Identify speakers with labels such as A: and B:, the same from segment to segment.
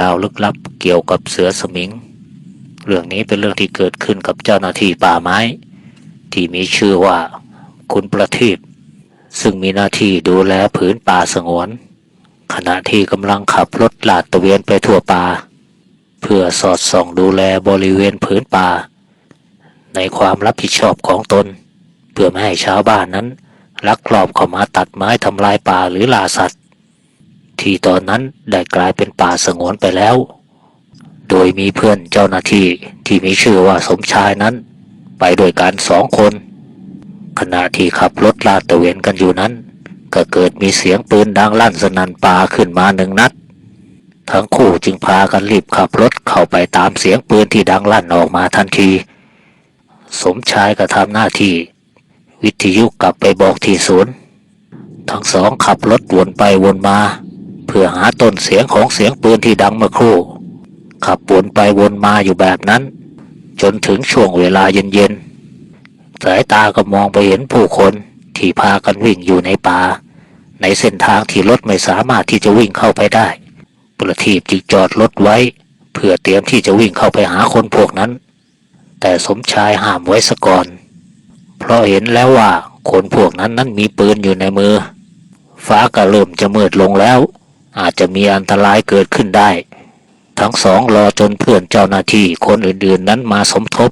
A: ราวลึกลับเกี่ยวกับเสือสมิง เรื่องนี้เป็นเรื่องที่เกิดขึ้นกับเจ้าหน้าที่ป่าไม้ ที่มีชื่อว่า คุณประทีปซึ่งมีหน้าที่ดูแลผืนป่าสงวน ขณะที่กำลังขับรถลาดตระเวนไปทั่วป่า เพื่อสอดส่องดูแลบริเวณผืนป่า ในความรับผิดชอบของตน เพื่อไม่ให้ชาวบ้านนั้นลักลอบเข้ามาตัดไม้ทำลายป่าหรือล่าสัตว์ ที่ตอนนั้นได้กลายเป็นป่าสงวนไปแล้ว โดยมีเพื่อนเจ้าหน้าที่ที่มีชื่อว่าสมชายนั้น ไปด้วยกันสองคน ขณะที่ขับรถลาดตระเวนกันอยู่นั้น ก็เกิดมีเสียงปืนดังลั่นสนั่นป่าขึ้นมาหนึ่งนัด ทั้งคู่จึงพากันรีบขับรถเข้าไปตามเสียงปืนที่ดังลั่นออกมาทันที สมชายก็ทำหน้าที่ วิทยุกลับไปบอกที่ศูนย์ทั้งสองขับรถวนไปวนมา เพื่อหาต้นเสียงของเสียงปืนที่ดังเมื่อครู่ ขับวนไปวนมาอยู่แบบนั้น จนถึงช่วงเวลาเย็นๆ สายตาก็มองไปเห็นผู้คนที่พากันวิ่งอยู่ในป่า ในเส้นทางที่รถไม่สามารถที่จะวิ่งเข้าไปได้ ประทีปจึงจอดรถไว้ เพื่อเตรียมที่จะวิ่งเข้าไปหาคนพวกนั้น แต่สมชายห้ามไว้ซะก่อน เพราะเห็นแล้วว่าคนพวกนั้นนั้นมีปืนอยู่ในมือ ฟ้าก็เริ่มจะมืดลงแล้ว อาจจะมีอันตรายเกิดขึ้นได้ ทั้งสองรอจนเพื่อนเจ้าหน้าที่คนอื่นๆนั้นมาสมทบ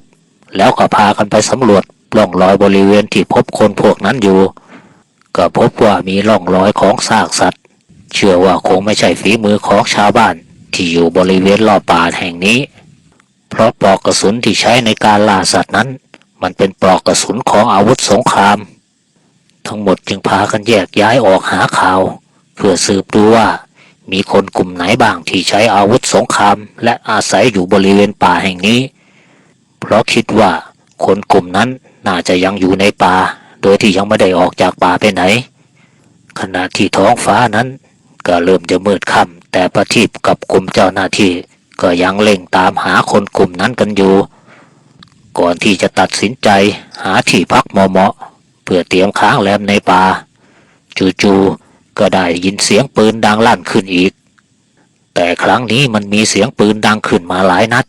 A: แล้วก็พากันไปสำรวจร่องรอยบริเวณที่พบคนพวกนั้นอยู่ ก็พบว่ามีร่องรอยของซากสัตว์ เชื่อว่าคงไม่ใช่ฝีมือของชาวบ้านที่อยู่บริเวณรอบป่าแห่งนี้ เพราะปลอกกระสุนที่ใช้ในการล่าสัตว์นั้น มันเป็นปลอกกระสุนของอาวุธสงคราม ทั้งหมดจึงพากันแยกย้ายออกหาข่าว เพื่อสืบดูว่า มีคนกลุ่มไหนบ้างที่ใช้อาวุธสงคราม และอาศัยอยู่บริเวณป่าแห่งนี้ เพราะคิดว่าคนกลุ่มนั้นน่าจะยังอยู่ในป่า โดยที่ยังไม่ได้ออกจากป่าไปไหน ขณะที่ท้องฟ้านั้น ก็เริ่มจะมืดค่ำแต่ประทีปกับกลุ่มเจ้าหน้าที่ ก็ยังเล่งตามหาคนกลุ่มนั้นกันอยู่ ก่อนที่จะตัดสินใจหาที่พักเหมาะๆเพื่อเตรียมค้างแรมในป่า จู่ๆ ก็ได้ยินเสียงปืนดังลั่นขึ้นอีก แต่ครั้งนี้มันมีเสียงปืนดังขึ้นมาหลายนัด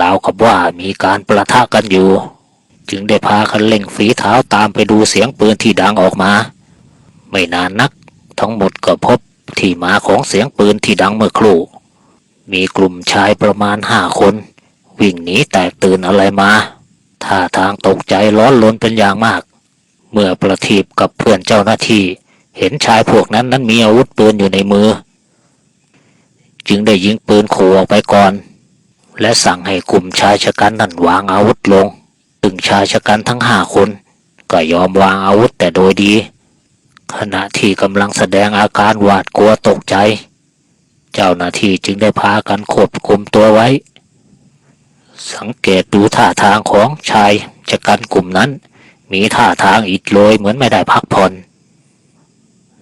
A: ราวกับว่ามีการประทะกันอยู่ จึงได้พากันเล่งฝีเท้าตามไปดูเสียงปืนที่ดังออกมา ไม่นานนัก ทั้งหมดก็พบที่มาของเสียงปืนที่ดังเมื่อครู่ มีกลุ่มชายประมาณห้าคน วิ่งหนีแตกตื่นอะไรมาท่าทางตกใจร้อนรนเป็นอย่างมาก เมื่อประทีปกับเพื่อนเจ้าหน้าที่ เห็นชายพวกนั้นนั้นมีอาวุธปืนอยู่ในมือ จึงได้ยิงปืนขู่ออกไปก่อน และสั่งให้กลุ่มชายชะกันนั้นวางอาวุธลง ถึงชายชะกันทั้งห้าคน ก็ยอมวางอาวุธแต่โดยดี ขณะที่กำลังแสดงอาการหวาดกลัวตกใจ เจ้าหน้าที่จึงได้พากันควบคุมตัวไว้ สังเกตดูท่าทางของชายชะกันกลุ่มนั้น มีท่าทางอิดโรยเหมือนไม่ได้พักผ่อน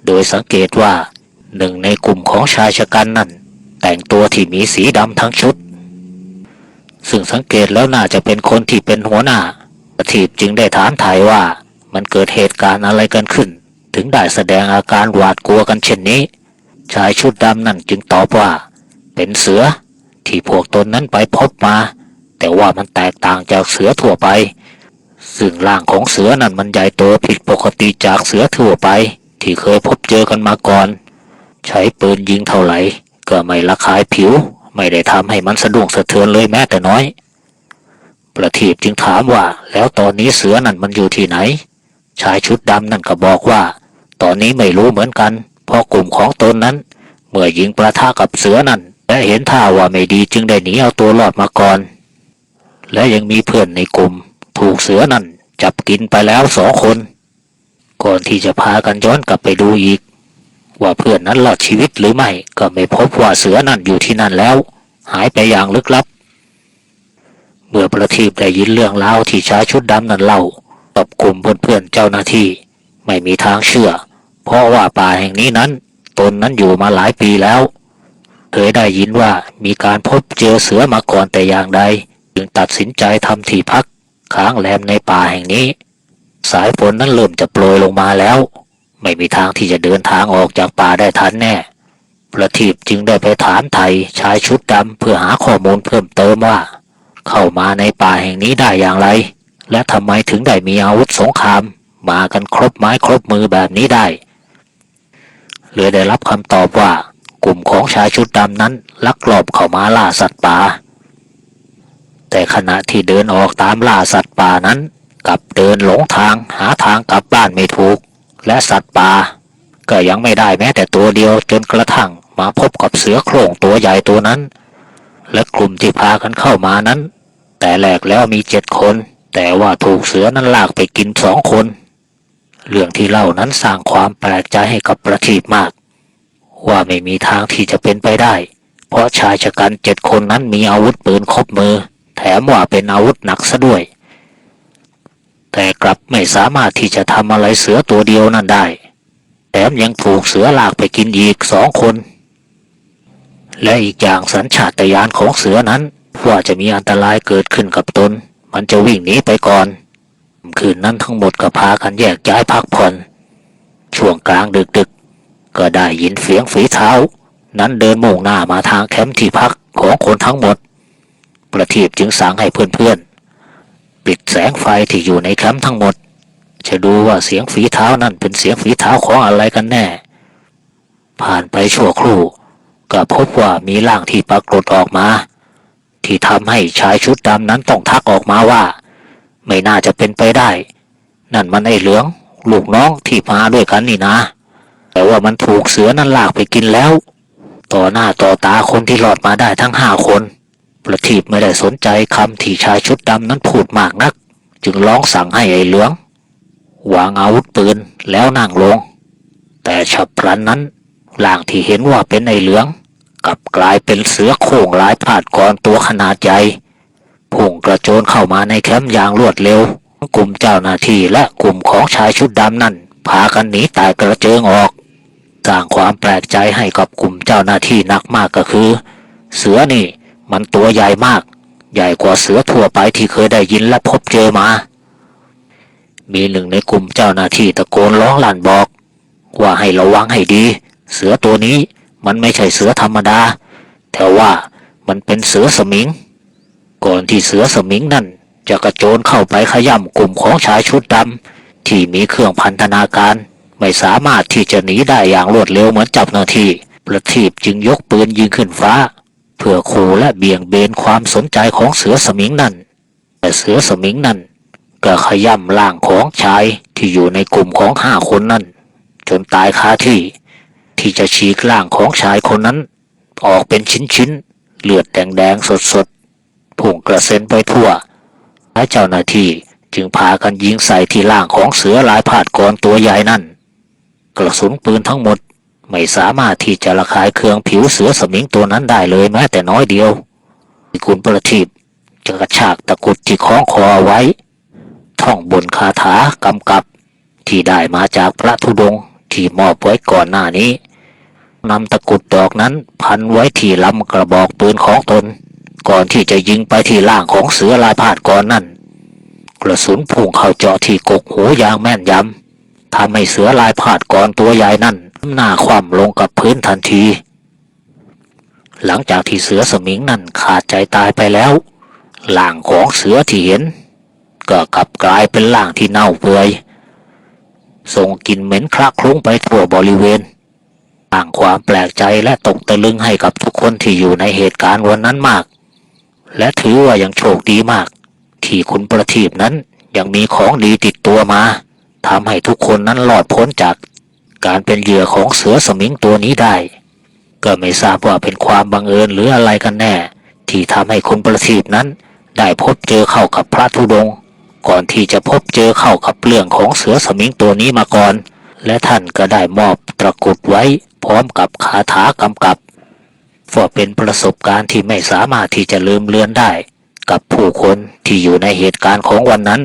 A: โดยสังเกตว่าหนึ่งในกลุ่มของชายชะกันนั้นแต่งตัวที่มีสีดำทั้งชุด ซึ่งสังเกตแล้วน่าจะเป็นคนที่เป็นหัวหน้าประทีปจึงได้ถามถ่ายว่ามันเกิดเหตุการณ์อะไรกันขึ้น ถึงได้แสดงอาการหวาดกลัวกันเช่นนี้ ชายชุดดำนั่นจึงตอบว่า เป็นเสือที่พวกตนนั้นไปพบมา แต่ว่ามันแตกต่างจากเสือทั่วไป ซึ่งร่างของเสือนั่นมันใหญ่โตผิดปกติจากเสือทั่วไป ที่เคยพบเจอกันมาก่อน ใช้ปืนยิงเท่าไหร่ก็ไม่ระคายผิว ไม่ได้ทำให้มันสะดุ้งสะเทือนเลยแม้แต่น้อย ประทีปจึงถามว่า แล้วตอนนี้เสือนั่นมันอยู่ที่ไหน ชายชุดดำนั่นก็บอกว่า ตอนนี้ไม่รู้เหมือนกัน เพราะกลุ่มของตนนั้น เมื่อยิงประทะกับเสือนั่นและเห็นท่าว่าไม่ดีจึงได้หนีเอาตัวรอดมาก่อน และยังมีเพื่อนในกลุ่ม ถูกเสือนั่นจับกินไปแล้วสองคน ก่อนที่จะพากันย้อนกลับไปดูอีก ว่าเพื่อนนั้นรอดชีวิตหรือไม่ ก็ไม่พบว่าเสือนั่นอยู่ที่นั่นแล้ว หายไปอย่างลึกลับ เมื่อประทีปได้ยินเรื่องราที่ชายชุดดำนั้นเล่ากับกลุ่มเพื่อนๆเจ้าหน้าที่ ไม่มีทางเชื่อ เพราะว่าป่าแห่งนี้นั้น ตนนั้นอยู่มาหลายปีแล้วเคยได้ยินว่ามีการพบเจอเสือมาก่อนแต่อย่างใด จึงตัดสินใจทำที่พักค้างแรมในป่าแห่งนี้ สายฝนนั้นเริ่มจะโปรยลงมาแล้ว ไม่มีทางที่จะเดินทางออกจากป่าได้ทันแน่ประทีปจึงได้ไปถามไทยชายชุดดำเพื่อหาข้อมูลเพิ่มเติมว่า เข้ามาในป่าแห่งนี้ได้อย่างไร และทำไมถึงได้มีอาวุธสงคราม มากันครบไม้ครบมือแบบนี้ได้เลยได้รับคำตอบว่ากลุ่มของชายชุดดำนั้นลักลอบเข้ามาล่าสัตว์ป่าแต่ขณะที่เดินออกตามล่าสัตว์ป่านั้น กับเดินหลงทางหาทางกลับบ้านไม่ถูก และสัตว์ป่าก็ยังไม่ได้แม้แต่ตัวเดียวจนกระทั่งมาพบกับเสือโคร่งตัวใหญ่ตัวนั้น และกลุ่มที่พากันเข้ามานั้น แต่แรกแล้วมีเจ็ดคน แต่ว่าถูกเสือนั้นลากไปกินสองคน เรื่องที่เล่านั้นสร้างความแปลกใจให้กับประทีปมาก ว่าไม่มีทางที่จะเป็นไปได้ เพราะชายชะกันเจ็ดคนนั้นมีอาวุธปืนครบมือ แถมว่าเป็นอาวุธหนักซะด้วย แต่กลับไม่สามารถที่จะทำอะไรเสือตัวเดียวนั้นได้ แถมยังถูกเสือลากไปกินอีกสองคน และอีกอย่างสัญชาตญาณของเสือนั้น ว่าจะมีอันตรายเกิดขึ้นกับตน มันจะวิ่งหนีไปก่อน คืนนั้นทั้งหมดก็พากันแยกย้ายพักผ่อน ช่วงกลางดึกๆก็ได้ยินเสียงฝีเท้า นั้นเดินมุ่งหน้ามาทางแคมป์ที่พักของคนทั้งหมด ประทีปจึงสั่งให้เพื่อน ปิดแสงไฟที่อยู่ในแคมป์ทั้งหมด จะดูว่าเสียงฝีเท้านั่นเป็นเสียงฝีเท้าของอะไรกันแน่ ผ่านไปชั่วครู่ก็พบว่ามีร่างที่ปรากฏออกมา ที่ทำให้ชายชุดดำนั้นต้องทักออกมาว่า ไม่น่าจะเป็นไปได้ นั่นมันไอ้เหลือง ลูกน้องที่มาด้วยกันนี่นะ แต่ว่ามันถูกเสือนั้นลากไปกินแล้ว ต่อหน้าต่อตาคนที่รอดมาได้ทั้งห้าคน ประทีปไม่ได้สนใจคำที่ชายชุดดำนั้นพูดมากนัก จึงร้องสั่งให้ไอ้เหลือง วางอาวุธปืนแล้วนั่งลง แต่ฉับพลันนั้นร่างที่เห็นว่าเป็นไอ้เหลืองกลับกลายเป็นเสือโคร่งหลายผาดกรตัวขนาดใหญ่พุ่งกระโจนเข้ามาในแคมป์อย่างรวดเร็ว กลุ่มเจ้าหน้าที่และกลุ่มของชายชุดดำนั่นพากันหนีตายกระเจิงออกสร้างความแปลกใจให้กับกลุ่มเจ้าหน้าที่นักมากก็คือ เสือนี่ มันตัวใหญ่มาก ใหญ่กว่าเสือทั่วไปที่เคยได้ยินและพบเจอมา มีหนึ่งในกลุ่มเจ้าหน้าที่ตะโกนร้องลั่นบอก ว่าให้ระวังให้ดี เสือตัวนี้มันไม่ใช่เสือธรรมดา แต่ว่ามันเป็นเสือสมิง ก่อนที่เสือสมิงนั่นจะกระโจนเข้าไปขย่ำกลุ่มของชายชุดดำที่มีเครื่องพันธนาการ ไม่สามารถที่จะหนีได้อย่างรวดเร็วเหมือนเจับหน้าที่ ประทีปจึงยกปืนยิงขึ้นฟ้า เพื่อขู่และเบี่ยงเบนความสนใจของเสือสมิงนั่น แต่เสือสมิงนั่นก็ขย่ำร่างของชายที่อยู่ในกลุ่มของห้าคนนั่นจนตายคาที่ ที่จะฉีกร่างของชายคนนั้น ออกเป็นชิ้นๆ เลือดแดงๆ สดๆพุ่งกระเซ็นไปทั่ว และเจ้าหน้าที่จึงพากันยิงใส่ที่ร่างของเสือลายผาดกรตัวใหญ่นั่น กระสุนปืนทั้งหมด ไม่สามารถที่จะระคายเคืองผิวเสือสมิงตัวนั้นได้เลยแม้แต่น้อยเดียวคุณประทีปจะกระชากตะกุดที่คล้องคอเอาไว้ ท่องบนคาถากำกับ ที่ได้มาจากพระธุดงค์ที่มอบไว้ก่อนหน้านี้นำตะกุดดอกนั้นพันไว้ที่ลำกระบอกปืนของตน ก่อนที่จะยิงไปที่ล่างของเสือลายพาดก่อนนั่น กระสุนพุ่งเข้าเจาะที่กกหูอย่างแม่นยำทำให้เสือลายพาดก่อนตัวใหญ่นั่น หน้าคว่ำลงกับพื้นทันที หลังจากที่เสือสมิงนั่นขาดใจตายไปแล้วล่างของเสือที่เห็น ก็กลับกลายเป็นร่างที่เน่าเปื่อยส่งกลิ่นเหม็นคละคลุ้งไปทั่วบริเวณสร้างความแปลกใจและตกตะลึงให้กับทุกคนที่อยู่ในเหตุการณ์วันนั้นมาก และถือว่ายังโชคดีมาก ที่คุณประทีปนั้นยังมีของดีติดตัวมาทำให้ทุกคนนั้นรอดพ้นจาก การเป็นเหยื่อของเสือสมิงตัวนี้ได้ ก็ไม่ทราบว่าเป็นความบังเอิญหรืออะไรกันแน่ ที่ทำให้คุณประทีปนั้น ได้พบเจอเข้ากับพระธุดง ก่อนที่จะพบเจอเข้ากับเรื่องของเสือสมิงตัวนี้มาก่อน และท่านก็ได้มอบตะกรุดไว้ พร้อมกับคาถากำกับว่าเป็นประสบการณ์ที่ไม่สามารถที่จะลืมเลือนได้ กับผู้คนที่อยู่ในเหตุการณ์ของวันนั้น